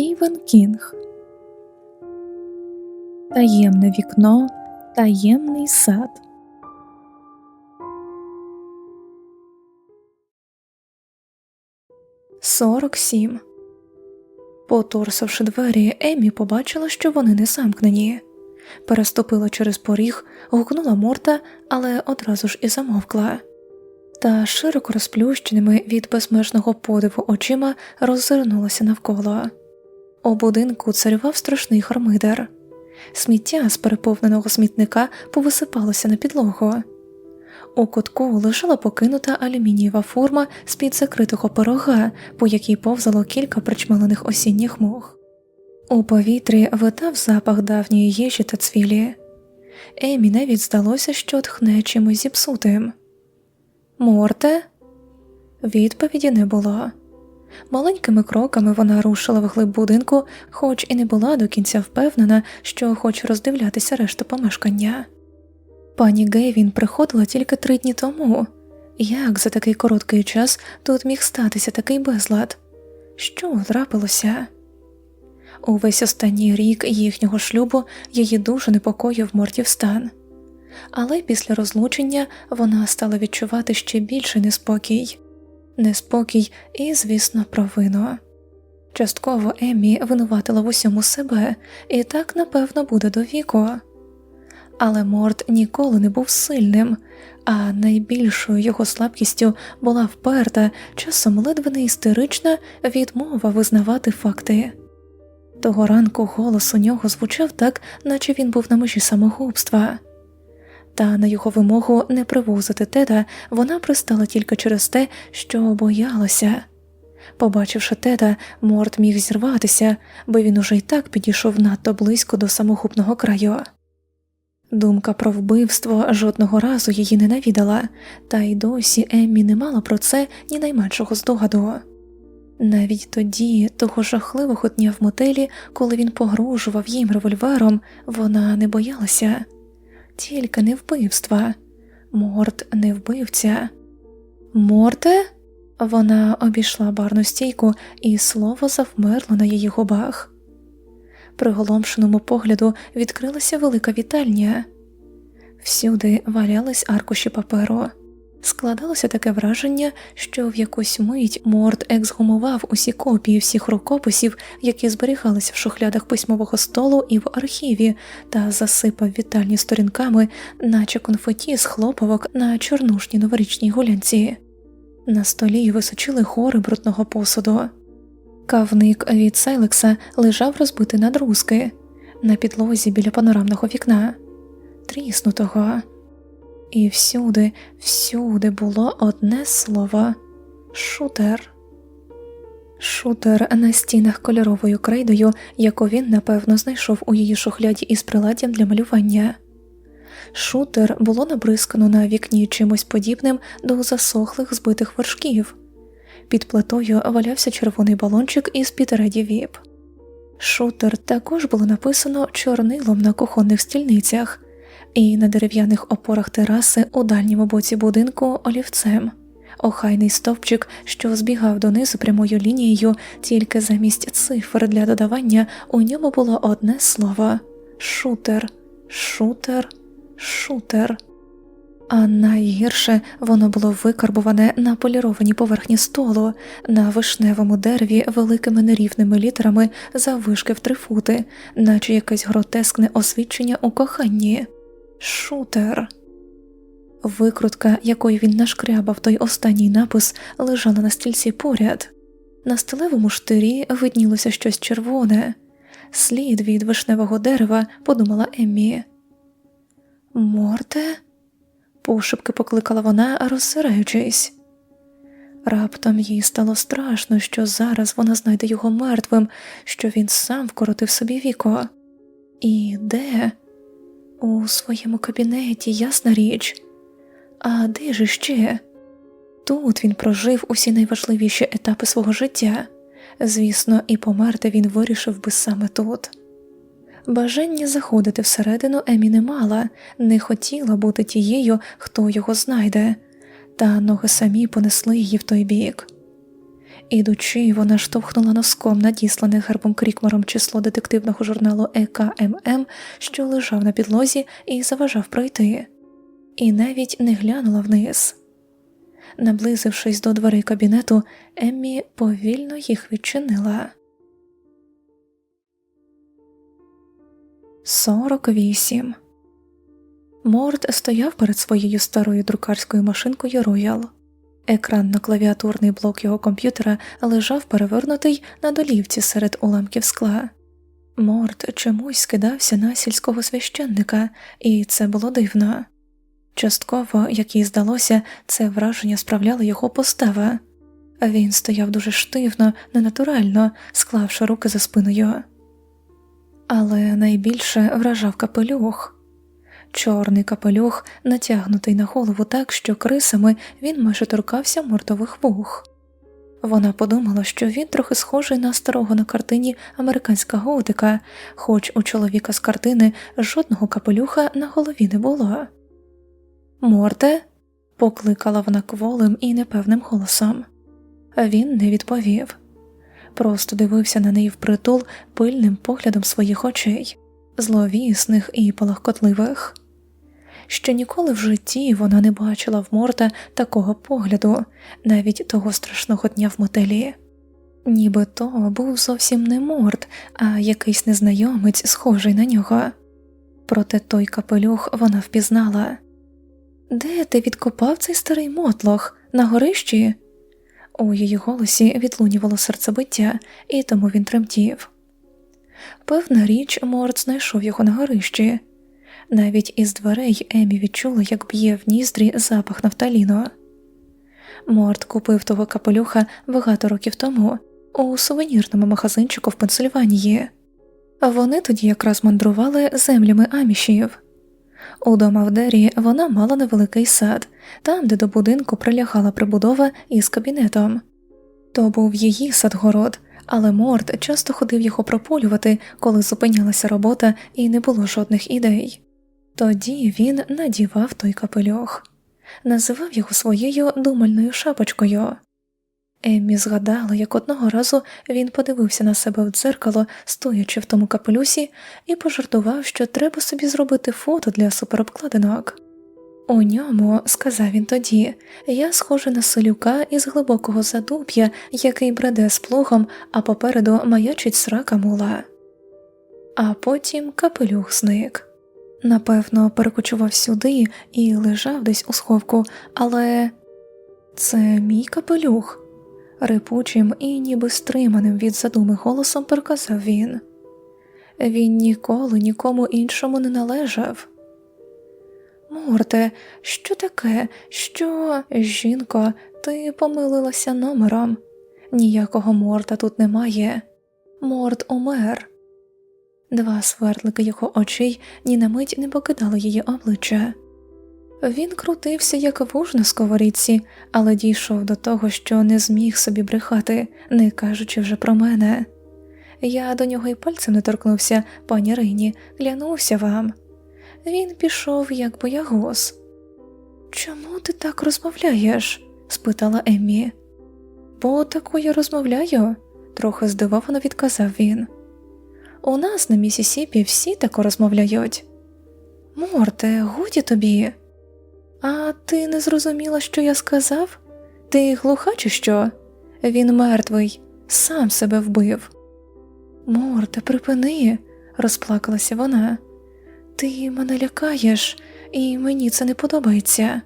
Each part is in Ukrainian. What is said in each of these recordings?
Стівен Кінг. Таємне вікно, таємний сад. Сорок сім. Поторсавши двері, Емі побачила, що вони не замкнені. Переступила через поріг, гукнула морта, але одразу ж і замовкла. Та широко розплющеними від безмежного подиву очима роззирнулася навколо. У будинку царював страшний хормидер. Сміття з переповненого смітника повисипалося на підлогу. У кутку лежала покинута алюмінієва форма з під закритого пирога, по якій повзало кілька причмелених осінніх мух. У повітрі витав запах давньої їжі та цвілі. Емі навіть здалося, що тхне чимось зіпсутим. Морте? Відповіді не було. Маленькими кроками вона рушила вглиб будинку, хоч і не була до кінця впевнена, що хоче роздивлятися решту помешкання. Пані Гейвін приходила тільки три дні тому. Як за такий короткий час тут міг статися такий безлад? Що трапилося? Увесь останній рік їхнього шлюбу її дуже непокоїв мортів стан, але після розлучення вона стала відчувати ще більший неспокій, неспокій і, звісно, провину. Частково Еммі винуватила в усьому себе, і так, напевно, буде до віку. Але Морт ніколи не був сильним, а найбільшою його слабкістю була вперта, часом ледве не істерична відмова визнавати факти. Того ранку голос у нього звучав так, наче він був на межі самогубства, та на його вимогу не привозити теда вона пристала тільки через те, що боялася. Побачивши теда, Морт міг зірватися, бо він уже й так підійшов надто близько до самогубного краю. Думка про вбивство жодного разу її не навідала, та й досі Еммі не мала про це ні найменшого здогаду. Навіть тоді, того жахливого дня в мотелі, коли він погрожував їм револьвером, вона не боялася, тільки не вбивства. Морт не вбивця. Морте? Вона обійшла барну стійку, і слово завмерло на її губах. Приголомшеному погляду відкрилася велика вітальня. Всюди валялись аркуші паперу. Складалося таке враження, що в якусь мить Морд ексгумував усі копії всіх рукописів, які зберігалися в шухлядах письмового столу і в архіві, та засипав вітальні сторінками, наче конфеті з хлопавок на чорнушній новорічній гулянці. На столі височили гори брудного посуду. Кавник від Сайлекса лежав розбитий на друзки на підлозі біля панорамного вікна, тріснутого. І всюди, всюди було одне слово шутер. Шутер на стінах кольоровою крейдою, яку він, напевно, знайшов у її шухляді із приладдям для малювання. Шутер було набризкано на вікні чимось подібним до засохлих збитих вершків. Під плитою валявся червоний балончик із під Віп. Шутер також було написано чорнилом на кухонних стільницях і на дерев'яних опорах тераси у дальньому боці будинку олівцем, охайний стовпчик, що збігав донизу прямою лінією, тільки замість цифр для додавання у ньому було одне слово шутер, шутер, шутер. А найгірше воно було викарбуване на полірованій поверхні столу, на вишневому дереві великими нерівними літерами заввишки в три фути, наче якесь гротескне освідчення у коханні. Шутер. Викрутка, якою він нашкрябав той останній напис, лежала на стільці поряд. На сталевому штирі виднілося щось червоне, слід від вишневого дерева, подумала Еммі. Морте? пошепки покликала вона, розсираючись. Раптом їй стало страшно, що зараз вона знайде його мертвим, що він сам вкоротив собі віко. І де? У своєму кабінеті, ясна річ. А де ж іще? Тут він прожив усі найважливіші етапи свого життя. Звісно, і померти він вирішив би саме тут. Бажання заходити всередину Емі не мала, не хотіла бути тією, хто його знайде, та ноги самі понесли її в той бік. Ідучи, вона штовхнула носком надіслане гербом Крікмором число детективного журналу ЕКММ, що лежав на підлозі і заважав пройти, і навіть не глянула вниз. Наблизившись до дверей кабінету, Еммі повільно їх відчинила. 48 Морд стояв перед своєю старою друкарською машинкою Роял. Екранно-клавіатурний блок його комп'ютера лежав перевернутий на долівці серед уламків скла. Морд чомусь скидався на сільського священника, і це було дивно. Частково, як їй здалося, це враження справляла його постава. Він стояв дуже штивно, ненатурально, склавши руки за спиною. Але найбільше вражав капелюх. Чорний капелюх, натягнутий на голову так, що крисами він майже торкався мордових вух. Вона подумала, що він трохи схожий на старого на картині американська готика, хоч у чоловіка з картини жодного капелюха на голові не було. Морте, покликала вона кволим і непевним голосом. Він не відповів, просто дивився на неї впритул пильним поглядом своїх очей, зловісних і полахкотливих. Ще ніколи в житті вона не бачила в Морта такого погляду, навіть того страшного дня в мотелі. Ніби то був зовсім не Морт, а якийсь незнайомець, схожий на нього. Проте той капелюх вона впізнала. Де ти відкопав цей старий мотлох? На горищі? У її голосі відлунювало серцебиття, і тому він тремтів. Певна річ, Морт знайшов його на горищі. Навіть із дверей Емі відчула, як б'є в ніздрі запах нафталіну. Морт купив того капелюха багато років тому у сувенірному магазинчику в Пенсильванії. Вони тоді якраз мандрували землями амішів. Удома в Дері вона мала невеликий сад, там, де до будинку прилягала прибудова із кабінетом. То був її садгород, але Морт часто ходив його прополювати, коли зупинялася робота і не було жодних ідей. Тоді він надівав той капелюх, називав його своєю думальною шапочкою. Еммі згадала, як одного разу він подивився на себе в дзеркало, стоячи в тому капелюсі, і пожартував, що треба собі зробити фото для суперобкладинок. У ньому, сказав він тоді, я схожа на селюка із глибокого задуб'я, який бреде з плугом, а попереду маячить срака мула. А потім капелюх зник. Напевно, перекочував сюди і лежав десь у сховку, але це мій капелюх, рипучим і ніби стриманим від задуми голосом проказав він. Він ніколи нікому іншому не належав. Морте, що таке? Що, жінко, ти помилилася номером? Ніякого морта тут немає. Морт умер. Два свердлики його очей ні на мить не покидали її обличчя. Він крутився, як вуж на сковорідці, але дійшов до того, що не зміг собі брехати, не кажучи вже про мене. Я до нього й пальцем не торкнувся, пані Рині, клянувся вам. Він пішов, як боягуз. Чому ти так розмовляєш? спитала Еммі. Бо тако я розмовляю, трохи здивовано відказав він. У нас на Місісіпі всі тако розмовляють. Морте, годі тобі. А ти не зрозуміла, що я сказав? Ти глуха, чи що? Він мертвий, сам себе вбив. Морте, припини, розплакалася вона. Ти мене лякаєш, і мені це не подобається.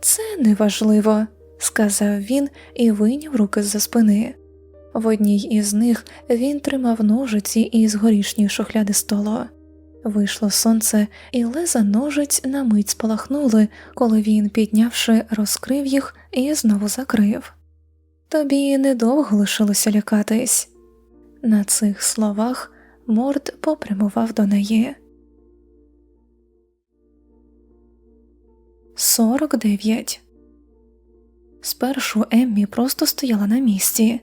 Це неважливо, сказав він і вийняв руки з за спини. В одній із них він тримав ножиці із горішньої шухляди столу. Вийшло сонце, і леза ножиць на мить спалахнули, коли він, піднявши, розкрив їх і знову закрив. Тобі недовго лишилося лякатись. На цих словах Морд попрямував до неї. 49 Спершу Еммі просто стояла на місці.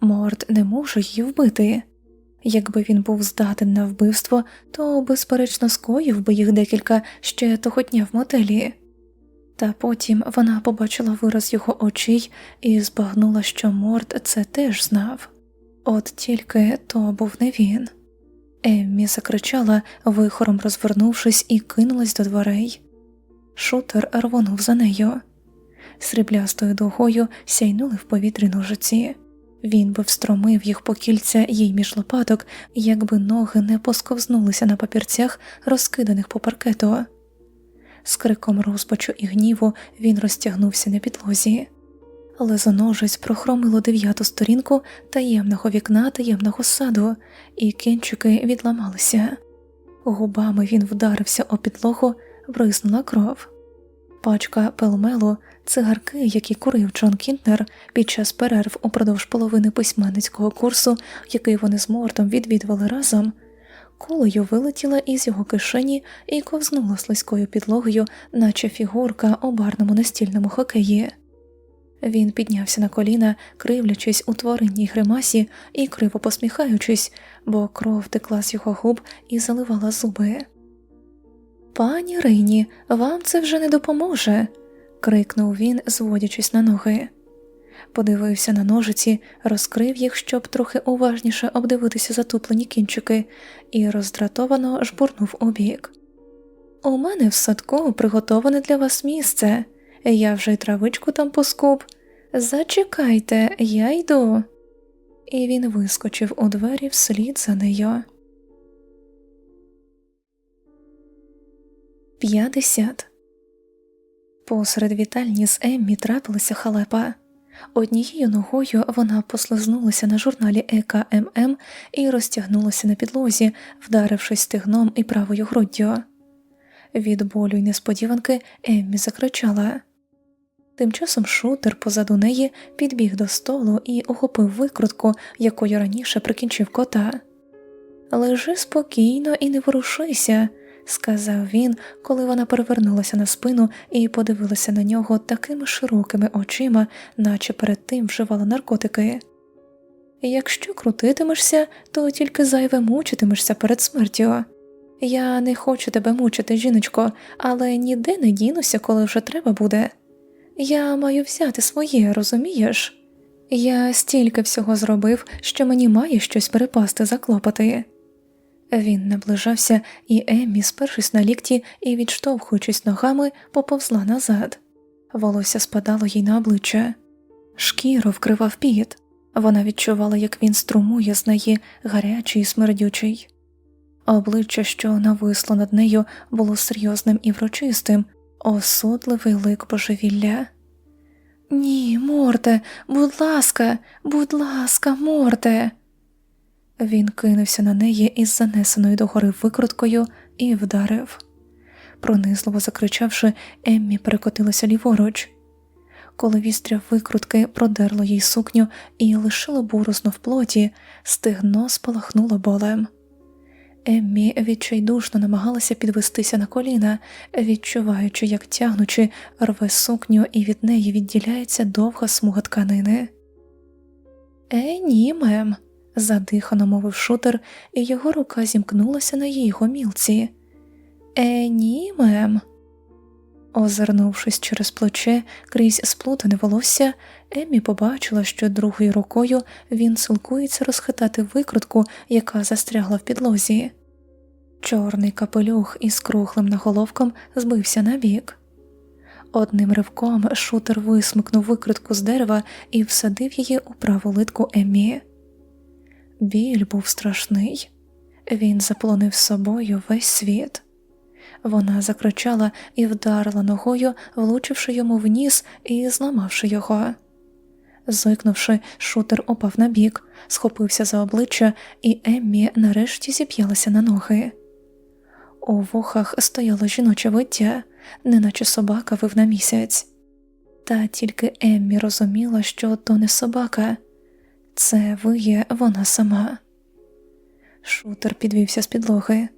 Морд не може її вбити. Якби він був здатен на вбивство, то безперечно скоїв би їх декілька ще того дня в мотелі. Та потім вона побачила вираз його очей і збагнула, що Морд це теж знав. От тільки то був не він. Еммі закричала, вихором розвернувшись, і кинулась до дверей. Шутер рвонув за нею. Сріблястою дугою сяйнули в повітрі ножиці. Він би встромив їх по кільця їй між лопаток, якби ноги не посковзнулися на папірцях, розкиданих по паркету. З криком розпачу і гніву він розтягнувся на підлозі. Лезоножець прохромило дев'яту сторінку таємного вікна таємного саду, і кінчики відламалися. Губами він вдарився о підлогу, бризнула кров. Пачка пелмелу, цигарки, які курив Джон Кінтнер під час перерв упродовж половини письменницького курсу, який вони з Мортом відвідували разом, кулею вилетіла із його кишені і ковзнула слизькою підлогою, наче фігурка у барному настільному хокеї. Він піднявся на коліна, кривлячись у тваринній гримасі і криво посміхаючись, бо кров текла з його губ і заливала зуби. Пані Рині, вам це вже не допоможе. крикнув він, зводячись на ноги. Подивився на ножиці, розкрив їх, щоб трохи уважніше обдивитися затуплені кінчики, і роздратовано жбурнув у. У мене в садку приготоване для вас місце. Я вже й травичку там поскуб. Зачекайте, я йду. І він вискочив у двері вслід за нею. 50. Посеред вітальні з Еммі трапилася халепа. Однією ногою вона послизнулася на журналі ЕКММ і розтягнулася на підлозі, вдарившись стегном і правою груддю. Від болю й несподіванки Еммі закричала. Тим часом шутер позаду неї підбіг до столу і охопив викрутку, якою раніше прикінчив кота. Лежи спокійно і не ворушися, сказав він, коли вона перевернулася на спину і подивилася на нього такими широкими очима, наче перед тим вживала наркотики. Якщо крутитимешся, то тільки зайве мучитимешся перед смертю. Я не хочу тебе мучити, жіночко, але ніде не дінуся, коли вже треба буде. Я маю взяти своє, розумієш? Я стільки всього зробив, що мені має щось перепасти за клопоти. Він наближався, і Еммі, спершись на лікті і відштовхуючись ногами, поповзла назад. Волосся спадало їй на обличчя, шкіру вкривав піт. Вона відчувала, як він струмує з неї гарячий і смердючий. Обличчя, що нависло над нею, було серйозним і врочистим, осудливий лик божевілля. Ні, морте, будь ласка, будь ласка, морте. Він кинувся на неї із занесеною догори викруткою і вдарив. Пронизливо закричавши, Еммі перекотилася ліворуч. Коли вістря викрутки продерло їй сукню і лишило бурозно в плоті, стегно спалахнуло болем. Еммі відчайдушно намагалася підвестися на коліна, відчуваючи, як тягнучи, рве сукню, і від неї відділяється довга смуга тканини. Е, ні, мем, задихано мовив шутер, і його рука зімкнулася на її гомілці. Е, ні, мем. Озирнувшись через плече крізь сплутане волосся, Еммі побачила, що другою рукою він силкується розхитати викрутку, яка застрягла в підлозі. Чорний капелюх із круглим наголовком збився на бік. Одним ривком шутер висмикнув викритку з дерева і всадив її у праву литку Еммі. Біль був страшний, він заполонив собою весь світ. Вона закричала і вдарила ногою, влучивши йому в ніс і зламавши його. Зойкнувши, шутер упав на бік, схопився за обличчя, і Еммі нарешті зіп'ялася на ноги. У вухах стояло жіноче виття, неначе собака вив на місяць. Та тільки Еммі розуміла, що то не собака, це виє вона сама. Шутер підвівся з підлоги.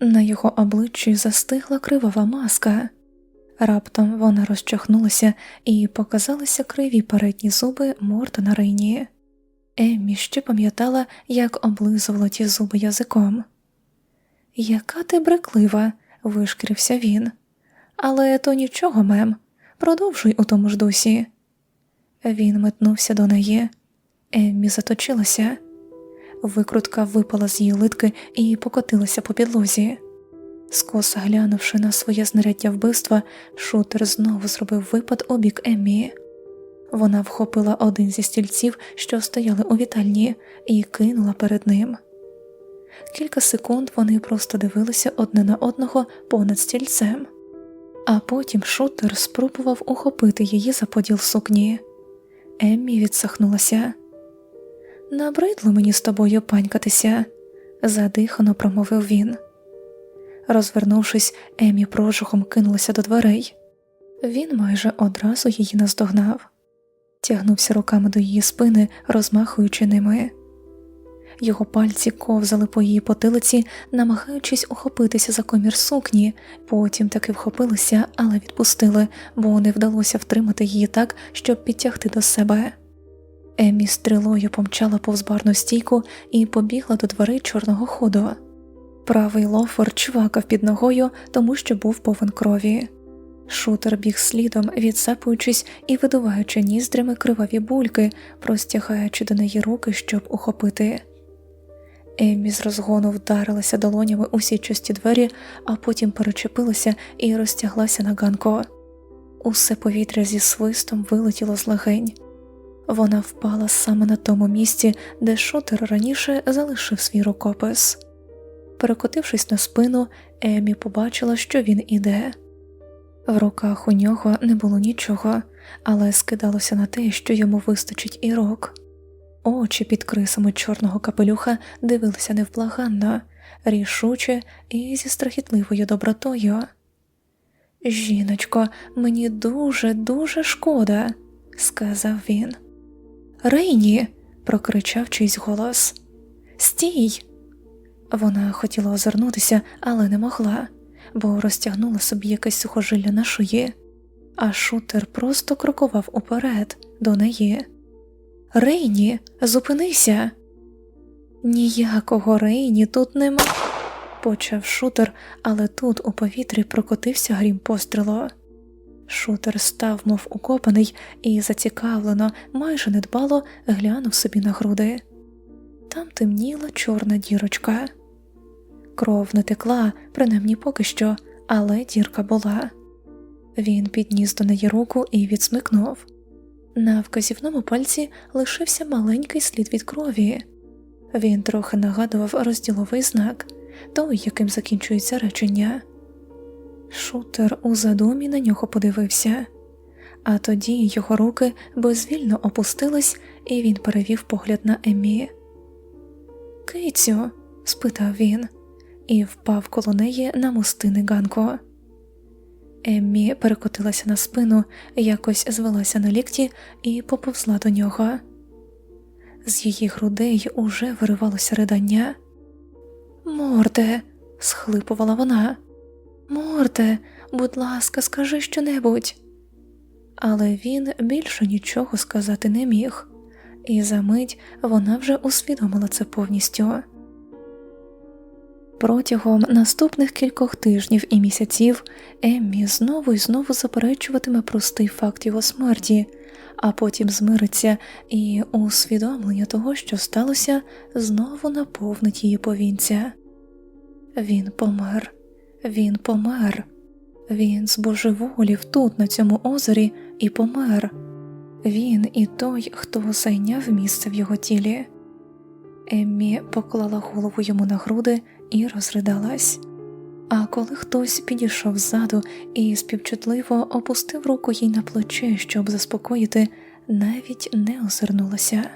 На його обличчі застигла кривава маска. Раптом вона розчахнулася і показалися криві передні зуби морда на рині. Еммі ще пам'ятала, як облизувала ті зуби язиком. Яка ти бреклива, вишкірився він. Але то нічого, мем. Продовжуй у тому ж дусі. Він метнувся до неї. Еммі заточилася. Викрутка випала з її литки і покотилася по підлозі. Скоса глянувши на своє знаряддя вбивства, шутер знову зробив випад у бік Еммі. Вона вхопила один зі стільців, що стояли у вітальні, і кинула перед ним. Кілька секунд вони просто дивилися одне на одного понад стільцем, а потім шутер спробував ухопити її за поділ сукні. Еммі відсахнулася. Набридло мені з тобою панькатися, задихано промовив він. Розвернувшись, Емі прожухом кинулася до дверей. Він майже одразу її наздогнав, тягнувся руками до її спини, розмахуючи ними. Його пальці ковзали по її потилиці, намагаючись ухопитися за комір сукні, потім таки вхопилися, але відпустили, бо не вдалося втримати її так, щоб підтягти до себе. Емі стрілою помчала повз барну стійку і побігла до дверей чорного ходу. Правий лофер чвакав під ногою, тому що був повен крові. Шутер біг слідом, відсапуючись і видуваючи ніздрями криваві бульки, простягаючи до неї руки, щоб ухопити. Еммі з розгону вдарилася долонями у січості двері, а потім перечепилася і розтяглася на ганку. Усе повітря зі свистом вилетіло з легень. Вона впала саме на тому місці, де шутер раніше залишив свій рукопис. Перекотившись на спину, Емі побачила, що він іде. В руках у нього не було нічого, але скидалося на те, що йому вистачить і рок. Очі під крисами чорного капелюха дивилися невблаганно, рішуче і зі страхітливою добротою. Жіночко, мені дуже, дуже шкода, сказав він. Рейні, прокричав чийсь голос. Стій. Вона хотіла озирнутися, але не могла, бо розтягнула собі якесь сухожилля на шиї, а шутер просто крокував уперед до неї. Рейні, зупинися. Ніякого Рейні тут нема, почав шутер, але тут у повітрі прокотився грім пострілу. Шутер став, мов укопаний, і зацікавлено, майже недбало глянув собі на груди. Там темніла чорна дірочка. Кров не текла, принаймні поки що, але дірка була. Він підніс до неї руку і відсмикнув. На вказівному пальці лишився маленький слід від крові. Він трохи нагадував розділовий знак, той, яким закінчується речення. Шутер у задумі на нього подивився, а тоді його руки безвільно опустились, і він перевів погляд на Емі. Кицю? спитав він і впав коло неї на мостини Ганко. Еммі перекотилася на спину, якось звелася на лікті і поповзла до нього. З її грудей уже виривалося ридання. Морте, схлипувала вона. Морте, будь ласка, скажи щонебудь. Але він більше нічого сказати не міг, і за мить вона вже усвідомила це повністю. Протягом наступних кількох тижнів і місяців Еммі знову і знову заперечуватиме простий факт його смерті, а потім змириться, і усвідомлення того, що сталося, знову наповнить її повінця. Він помер, він помер, він збожеволів тут, на цьому озері, і помер. Він і той, хто зайняв місце в його тілі. Еммі поклала голову йому на груди і розридалась. А коли хтось підійшов ззаду і співчутливо опустив руку їй на плече, щоб заспокоїти, навіть не озирнулася.